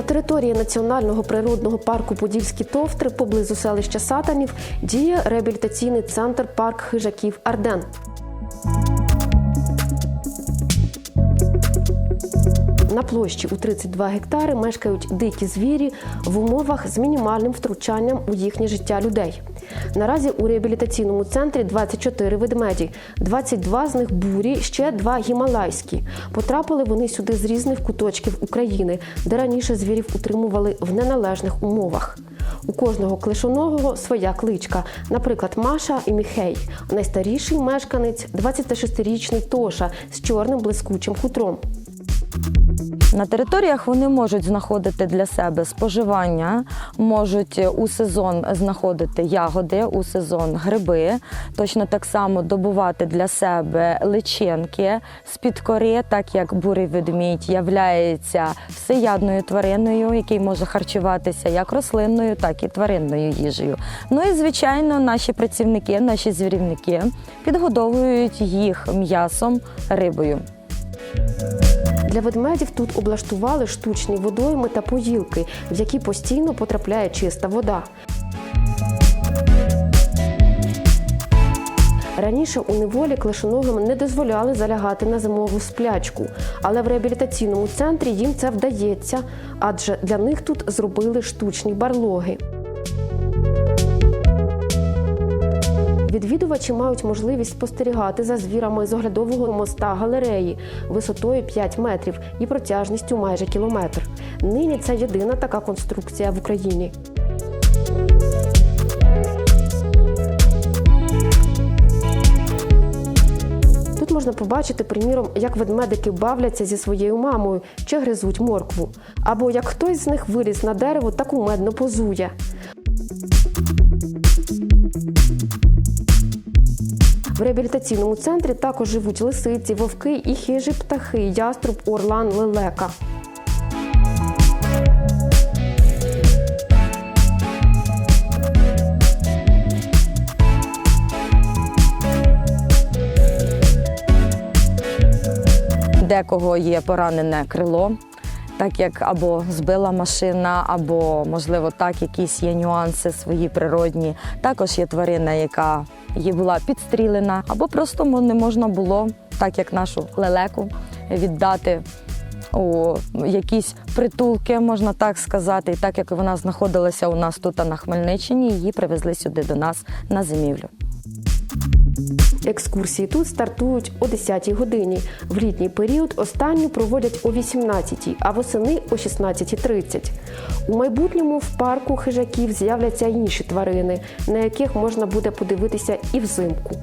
На території національного природного парку Подільські товтри поблизу селища Сатанів діє реабілітаційний центр парк хижаків Арден. На площі у 32 гектари мешкають дикі звірі в умовах з мінімальним втручанням у їхнє життя людей. Наразі у реабілітаційному центрі 24 ведмеді, 22 з них бурі, ще два гімалайські. Потрапили вони сюди з різних куточків України, де раніше звірів утримували в неналежних умовах. У кожного клишоногого своя кличка, наприклад, Маша і Міхей. Найстаріший мешканець 26-річний Тоша з чорним блискучим хутром. На територіях вони можуть знаходити для себе споживання, можуть у сезон знаходити ягоди, у сезон гриби, точно так само добувати для себе личинки з-під кори, так як бурий ведмідь являється всеядною твариною, який може харчуватися як рослинною, так і тваринною їжею. Ну і звичайно, наші працівники, наші звірівники підгодовують їх м'ясом, рибою. Для ведмедів тут облаштували штучні водойми та поїлки, в які постійно потрапляє чиста вода. Раніше у неволі клишоногим не дозволяли залягати на зимову сплячку, але в реабілітаційному центрі їм це вдається, адже для них тут зробили штучні барлоги. Відвідувачі мають можливість спостерігати за звірами з оглядового моста галереї висотою 5 метрів і протяжністю майже кілометр. Нині це єдина така конструкція в Україні. Тут можна побачити, приміром, як ведмедики бавляться зі своєю мамою чи гризуть моркву, або як хтось з них виліз на дерево та кумедно позує. В реабілітаційному центрі також живуть лисиці, вовки і хижі птахи, яструб, орлан, лелека. Декого є поранене крило, так як або збила машина, або, можливо, так, якісь є нюанси свої природні. Також є тварина, яка їй була підстрілена, або просто не можна було, так як нашу лелеку, віддати у якісь притулки, можна так сказати. І так як вона знаходилася у нас тут на Хмельниччині, її привезли сюди до нас на зимівлю. Екскурсії тут стартують о 10-й годині. В літній період останню проводять о 18-й, а восени о 16.30. У майбутньому в парку хижаків з'являться інші тварини, на яких можна буде подивитися і взимку.